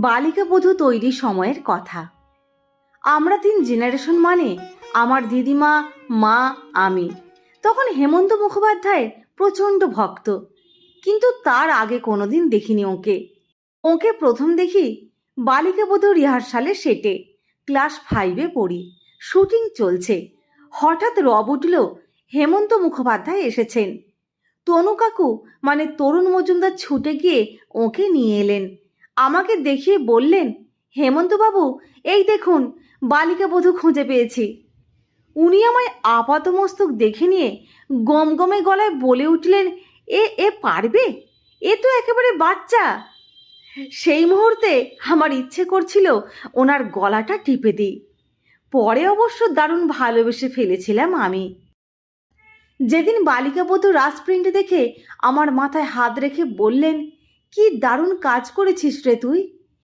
বালিকা বধূ তৈরি সময়ের কথা। আমরা তিন জেনারেশন মানে আমার দিদিমা, মা, আমি। তখন হেমন্ত মুখোপাধ্যায়ের প্রচণ্ড ভক্ত। কিন্তু তার আগে কোনোদিন দেখিনি ওকে। ওকে প্রথম দেখি বালিকা বধূ রিহার্সালে সেটে। ক্লাস ফাইভে পড়ি। শুটিং চলছে। হঠাৎ রব উঠল, হেমন্ত মুখোপাধ্যায় এসেছেন। তনু কাকু মানে তরুণ মজুমদার, ছুটে গিয়ে ওকে নিয়ে এলেন। আমাকে দেখিয়ে বললেন, হেমন্তবাবু, এই দেখুন, বালিকা বধূ খুঁজে পেয়েছি। উনি আমায় আপাতমস্তক দেখে নিয়ে গমগমে গলায় বলে উঠলেন, এ এ পারবে? এ তো একেবারে বাচ্চা! সেই মুহূর্তে আমার ইচ্ছে করছিল ওনার গলাটা টিপে দিই। পরে অবশ্য দারুণ ভালোবেসে ফেলেছিলাম আমি। যেদিন বালিকা বধূ রাজপ্রিন্ট দেখে আমার মাথায় হাত রেখে বললেন কি দারুণ কাজ করেছিস রে তুই?